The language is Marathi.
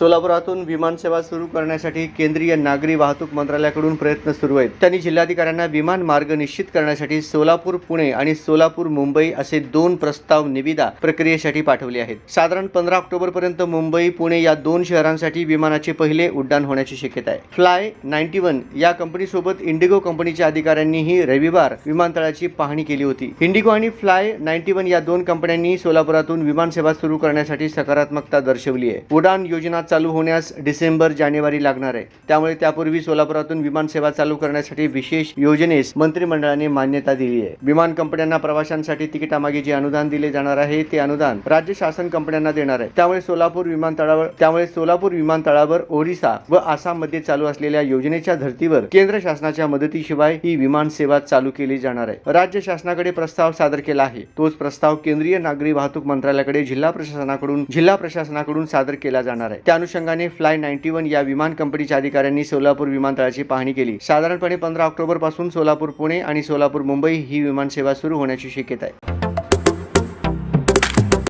सोलापुरातून विमानसेवा सुरू करण्यासाठी केंद्रीय नागरी वाहतूक मंत्रालयाकडून प्रयत्न सुरू आहेत. त्यांनी जिल्हाधिकाऱ्यांना विमान मार्ग निश्चित करण्यासाठी सोलापूर पुणे आणि सोलापूर मुंबई असे दोन प्रस्ताव निविदा प्रक्रियेसाठी पाठवले आहेत. साधारण पंधरा ऑक्टोबर पर्यंत मुंबई पुणे या दोन शहरांसाठी विमानाचे पहिले उड्डाण होण्याची शक्यता आहे. फ्लाय नाईन्टी वन या कंपनीसोबत इंडिगो कंपनीच्या अधिकाऱ्यांनीही रविवार विमानतळाची पाहणी केली होती. इंडिगो आणि फ्लाय नाईन्टी वन या दोन कंपन्यांनी सोलापुरातून विमानसेवा सुरू करण्यासाठी सकारात्मकता दर्शवली आहे. उडान योजना चालू होण्यास डिसेंबर जानेवारी लागणार आहे. त्यामुळे त्यापूर्वी सोलापुरातून विमानसेवा चालू करण्यासाठी विशेष योजनेस मंत्रिमंडळाने मान्यता दिली आहे. विमान कंपन्यांना प्रवाशांसाठी तिकिटामागे जे अनुदान दिले जाणार आहे ते अनुदान राज्य शासन कंपन्यांना देणार आहे. त्यामुळे सोलापूर विमानतळावर त्यामुळे सोलापूर विमानतळावर ओरिसा व आसाममध्ये चालू असलेल्या योजनेच्या धर्तीवर केंद्र शासनाच्या मदतीशिवाय ही विमान सेवा चालू केली जाणार आहे. राज्य शासनाकडे प्रस्ताव सादर केला आहे. तोच प्रस्ताव केंद्रीय नागरी वाहतूक मंत्रालयाकडे जिल्हा प्रशासनाकडून जिल्हा प्रशासनाकडून सादर केला जाणार आहे. त्या अनुषंगाने फ्लाय नाईन्टी वन या विमान कंपनीच्या अधिकाऱ्यांनी सोलापूर विमानतळाची पाहणी केली. साधारणपणे पंधरा ऑक्टोबरपासून सोलापूर पुणे आणि सोलापूर मुंबई ही विमानसेवा सुरू होण्याची शक्यता आहे.